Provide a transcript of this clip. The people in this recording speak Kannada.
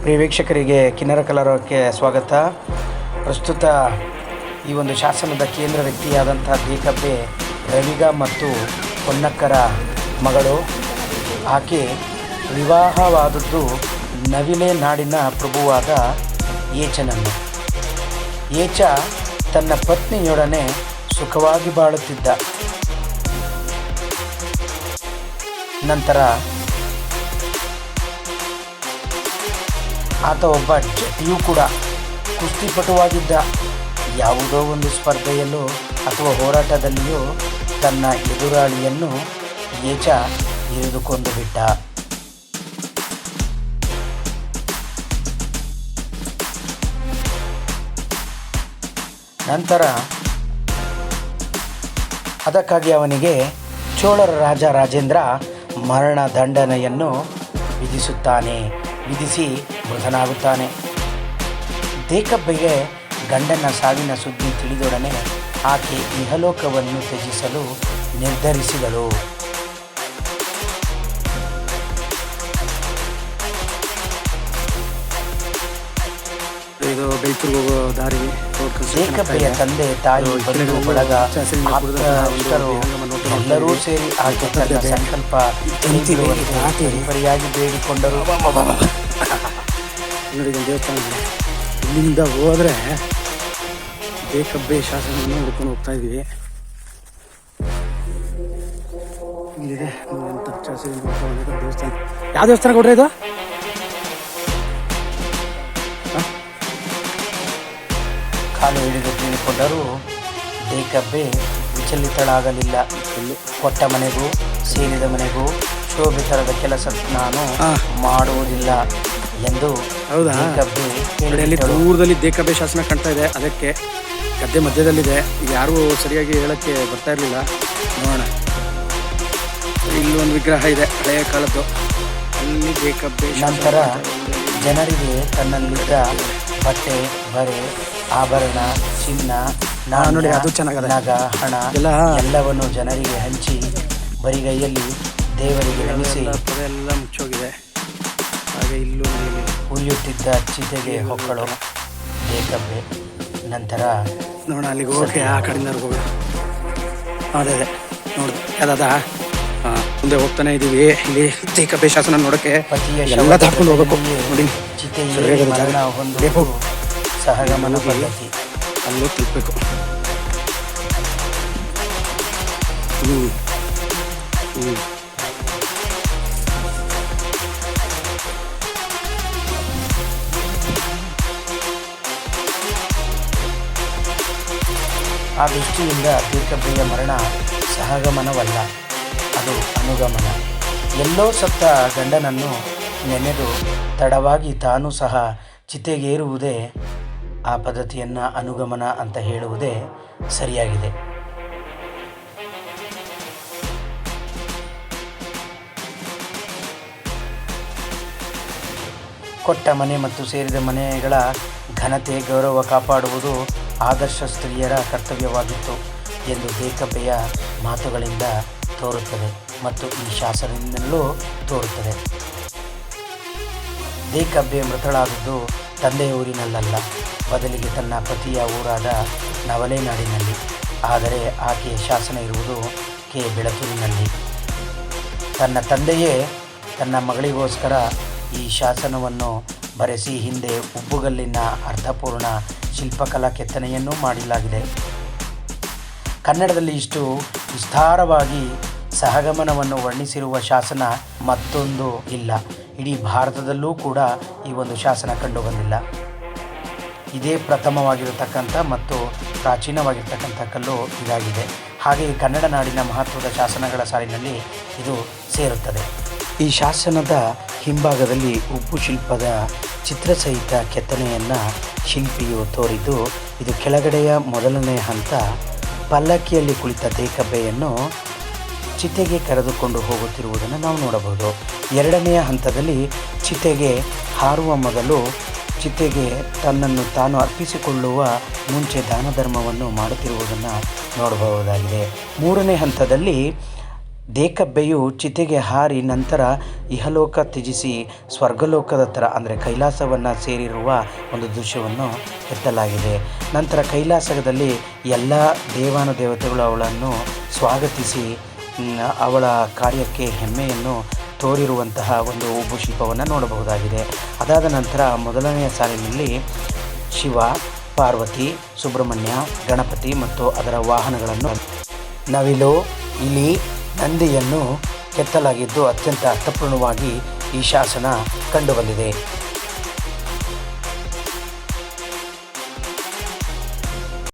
ಪ್ರಿಯ ವೀಕ್ಷಕರಿಗೆ ಕಿನ್ನರ ಕಲರವಕ್ಕೆ ಸ್ವಾಗತ. ಪ್ರಸ್ತುತ ಈ ಒಂದು ಶಾಸನದ ಕೇಂದ್ರ ವ್ಯಕ್ತಿಯಾದಂಥ ದೀಕಬ್ಬೆ ರವಿಗ ಮತ್ತು ಹೊನ್ನಕ್ಕರ ಮಗಳು. ಆಕೆ ವಿವಾಹವಾದದ್ದು ನವಿಲೆ ನಾಡಿನ ಪ್ರಭುವಾದ ಏಚನನ್ನು. ಏಚ ತನ್ನ ಪತ್ನಿಯೊಡನೆ ಸುಖವಾಗಿ ಬಾಳುತ್ತಿದ್ದ. ನಂತರ ಆತ ಒಬ್ಬ ಜಟಿಯೂ ಕೂಡ ಕುಸ್ತಿಪಟುವಾಗಿದ್ದ ಯಾವುದೋ ಒಂದು ಸ್ಪರ್ಧೆಯಲ್ಲೋ ಅಥವಾ ಹೋರಾಟದಲ್ಲಿಯೂ ತನ್ನ ಎದುರಾಳಿಯನ್ನು ಏಚ ಇರಿದುಕೊಂಡು ಬಿಟ್ಟ. ನಂತರ ಅದಕ್ಕಾಗಿ ಅವನಿಗೆ ಚೋಳರ ರಾಜ ರಾಜೇಂದ್ರ ಮರಣ ದಂಡನೆಯನ್ನು ವಿಧಿಸುತ್ತಾನೆ. ವಿಧಿಸಿ ಮೃತನಾಗುತ್ತಾನೆ ದೇಕಬ್ಬೆಗೆ ಗಂಡನ ಸಾವಿನ ಸುದ್ದಿ ತಿಳಿದೊಡನೆ ಆಕೆ ಇಹಲೋಕವನ್ನು ತ್ಯಜಿಸಲು ನಿರ್ಧರಿಸಿದಳು. ದಾರಿ. ದೇಕಬ್ಬೆಯ ತಂದೆ ತಾಯಿ ಬಂಧು ಬಳಗ ಎಲ್ಲರೂ ಸೇರಿ ಆಕೆ ತನ್ನ. ಸಂಕಲ್ಪ. ಪರಿಪರಿಯಾಗಿ ಬೇಡಿಕೊಂಡರು. ನೋಡಿ ದೇವಸ್ಥಾನ. ಇಲ್ಲಿಂದ ಹೋದರೆ ಬೇಕಬ್ಬೆ ಶಾಸನವನ್ನು ಹುಡ್ಕೊಂಡು ಹೋಗ್ತಾ ಇದ್ದೀವಿ. ಇಲ್ಲಿದೆ ದೇವಸ್ಥಾನ. ಯಾವ ದೇವಸ್ಥಾನ ಕೊಡ್ರಿ ಇದು? ಕಾಲು ಹಿಡಿದು ತಿಳಿದುಕೊಂಡರೂ ಬೇಕಬ್ಬೆ ವಿಚಲಿತಳಾಗಲಿಲ್ಲ. ಕೊಟ್ಟ ಮನೆಗೂ ಸೇರಿದ ಮನೆಗೂ ಶೋಭಿತರದ ಕೆಲಸ ನಾನು. ಮಾಡುವುದಿಲ್ಲ. ಎಂದು ಹೌದಾ? ದೂರದಲ್ಲಿ ದೇಕಬ್ಬೆ ಶಾಸನ ಕಾಣ್ತಾ ಇದೆ. ಅದಕ್ಕೆ ಗದ್ದೆ ಮಧ್ಯದಲ್ಲಿದೆ. ಯಾರು ಸರಿಯಾಗಿ ಹೇಳಕ್ಕೆ ಬರ್ತಾ ಇರಲಿಲ್ಲ. ನೋಡೋಣ. ಇಲ್ಲಿ ಒಂದು ವಿಗ್ರಹ ಇದೆ. ಹಳೆಯ ಕಾಲದ್ದು. ಅಲ್ಲಿ ದೇಕಬ್ಬೆ ನಂತರ. ಜನರಿಗೆ ತನ್ನಲ್ಲಿದ್ದ ಬಟ್ಟೆ ಬರೆ ಆಭರಣ ಚಿನ್ನ ನಾನು ನೋಡಿ, ಅದು ಚೆನ್ನಾಗಿದೆ. ನಗ ಹಣ ಎಲ್ಲ ಎಲ್ಲವನ್ನು ಜನರಿಗೆ ಹಂಚಿ ಬರಿಗೈಯಲ್ಲಿ ದೇವರಿಗೆ ಪೊದೆ ಎಲ್ಲ ಮುಚ್ಚೋಗಿದೆ. ಹಾಗೆ ಇಲ್ಲೂ ನೋಡಿ ಇಲ್ಲಿ ಉರಿಯುತ್ತಿದ್ದ ಚಿತೆಗೆ ಹೊಕ್ಕಳು. ಬೇಕಬ್ಬೆ ನಂತರ ನೋಡ ಅಲ್ಲಿಗೆ ಹೋಗಿ ಆ ಕಡೆಯಿಂದ ಹೋಗಿ ಅದೇ ಅದೇ. ನೋಡ್ದು ಯಾವ್ದಾದ? ಮುಂದೆ ಹೋಗ್ತಾನೆ ಇದೀವಿ ಇಲ್ಲಿ ತೇಕಬ್ಬೆ ಶಾಸನ ನೋಡಕ್ಕೆ ಪತಿಯ ಎಲ್ಲ ತಗೊಂಡು ಹೋಗಬೇಕು. ನೋಡಿ ಹೊಂದುವುದು ಸಹಗಮನ ಪದ್ಧತಿ ಅಲ್ಲೂ ತಿಳ್ಬೇಕು. ಹ್ಞೂ ಹ್ಞೂ ಆ ದೃಷ್ಟಿಯಿಂದ ತೀರ್ಥಪ್ರಿಯ ಮರಣ ಸಹಗಮನವಲ್ಲ, ಅದು ಅನುಗಮನ. ಎಲ್ಲೋ ಸತ್ತ ಗಂಡನನ್ನು ನೆನೆದು ತಡವಾಗಿ ತಾನು ಸಹ ಚಿತೆಗೇರುವುದೇ ಆ ಪದ್ಧತಿಯನ್ನು ಅನುಗಮನ ಅಂತ ಹೇಳುವುದೇ ಸರಿಯಾಗಿದೆ. ಕೊಟ್ಟ ಮನೆ ಮತ್ತು ಸೇರಿದ ಮನೆಗಳ ಘನತೆ ಗೌರವ ಕಾಪಾಡುವುದು ಆದರ್ಶ ಸ್ತ್ರೀಯರ ಕರ್ತವ್ಯವಾಗಿತ್ತು ಎಂದು ಏಕಬೆಯ ಮಾತುಗಳಿಂದ ತೋರುತ್ತದೆ ಮತ್ತು ಈ ಶಾಸನದಿಂದಲೂ ತೋರುತ್ತದೆ. ದೇಕಬ್ಬೆ ಮೃತಳಾದದ್ದು ತಂದೆಯ ಊರಿನಲ್ಲಲ್ಲ ಬದಲಿಗೆ ತನ್ನ ಪತಿಯ ಊರಾದ ನವಲೆನಾಡಿನಲ್ಲಿ, ಆದರೆ ಆಕೆಯ ಶಾಸನ ಇರುವುದು ಕೆ. ಬೆಳತೂರಿನಲ್ಲಿ. ತನ್ನ ತಂದೆಯೇ ತನ್ನ ಮಗಳಿಗೋಸ್ಕರ ಈ ಶಾಸನವನ್ನು ಬರೆಸಿ ಹಿಂದೆ ಉಬ್ಬುಗಲ್ಲಿನ ಅರ್ಥಪೂರ್ಣ ಶಿಲ್ಪಕಲಾ ಕೆತ್ತನೆಯನ್ನು ಮಾಡಲಾಗಿದೆ. ಕನ್ನಡದಲ್ಲಿ ಇಷ್ಟು ವಿಸ್ತಾರವಾಗಿ ಸಹಗಮನವನ್ನು ವರ್ಣಿಸಿರುವ ಶಾಸನ ಮತ್ತೊಂದು ಇಲ್ಲ. ಇಡೀ ಭಾರತದಲ್ಲೂ ಕೂಡ ಈ ಒಂದು ಶಾಸನ ಕಂಡುಬಂದಿಲ್ಲ. ಇದೇ ಪ್ರಥಮವಾಗಿರತಕ್ಕಂಥ ಮತ್ತು ಪ್ರಾಚೀನವಾಗಿರ್ತಕ್ಕಂಥ ಕಲ್ಲು ಇದಾಗಿದೆ. ಹಾಗೆಯೇ ಕನ್ನಡ ನಾಡಿನ ಮಹತ್ವದ ಶಾಸನಗಳ ಸಾಲಿನಲ್ಲಿ ಇದು ಸೇರುತ್ತದೆ. ಈ ಶಾಸನದ ಹಿಂಭಾಗದಲ್ಲಿ ಉಪ್ಪು ಶಿಲ್ಪದ ಚಿತ್ರಸಹಿತ ಕೆತ್ತನೆಯನ್ನು ಶಿಲ್ಪಿಯು ತೋರಿದ್ದು, ಇದು ಕೆಳಗಡೆಯ ಮೊದಲನೇ ಹಂತ. ಪಲ್ಲಕ್ಕಿಯಲ್ಲಿ ಕುಳಿತ ದೇಕಬ್ಬೆಯನ್ನು ಚಿತೆಗೆ ಕರೆದುಕೊಂಡು ಹೋಗುತ್ತಿರುವುದನ್ನು ನಾವು ನೋಡಬಹುದು. ಎರಡನೆಯ ಹಂತದಲ್ಲಿ ಚಿತೆಗೆ ಹಾರುವ ಮೊದಲು ಚಿತೆಗೆ ತನ್ನನ್ನು ತಾನು ಅರ್ಪಿಸಿಕೊಳ್ಳುವ ಮುಂಚೆ ದಾನ ಧರ್ಮವನ್ನು ಮಾಡುತ್ತಿರುವುದನ್ನು ನೋಡಬಹುದಾಗಿದೆ. ಮೂರನೇ ಹಂತದಲ್ಲಿ ದೇಕಬ್ಬೆಯು ಚಿತೆಗೆ ಹಾರಿ ನಂತರ ಇಹಲೋಕ ತ್ಯಜಿಸಿ ಸ್ವರ್ಗಲೋಕದ ಥರ, ಅಂದರೆ ಕೈಲಾಸವನ್ನು ಸೇರಿರುವ ಒಂದು ದೃಶ್ಯವನ್ನು ಎತ್ತಲಾಗಿದೆ. ನಂತರ ಕೈಲಾಸದಲ್ಲಿ ಎಲ್ಲ ದೇವಾನುದೇವತೆಗಳು ಅವಳನ್ನು ಸ್ವಾಗತಿಸಿ ಅವಳ ಕಾರ್ಯಕ್ಕೆ ಹೆಮ್ಮೆಯನ್ನು ತೋರಿರುವಂತಹ ಒಂದು ಉಬ್ಬು ಶಿಲ್ಪವನ್ನು ನೋಡಬಹುದಾಗಿದೆ. ಅದಾದ ನಂತರ ಮೊದಲನೆಯ ಸಾಲಿನಲ್ಲಿ ಶಿವ, ಪಾರ್ವತಿ, ಸುಬ್ರಹ್ಮಣ್ಯ, ಗಣಪತಿ ಮತ್ತು ಅದರ ವಾಹನಗಳನ್ನು. ನವಿಲು ಇಲಿ ನಂದಿಯನ್ನು ಕೆತ್ತಲಾಗಿದ್ದು ಅತ್ಯಂತ ಅರ್ಥಪೂರ್ಣವಾಗಿ ಈ ಶಾಸನ ಕಂಡುಬಂದಿದೆ.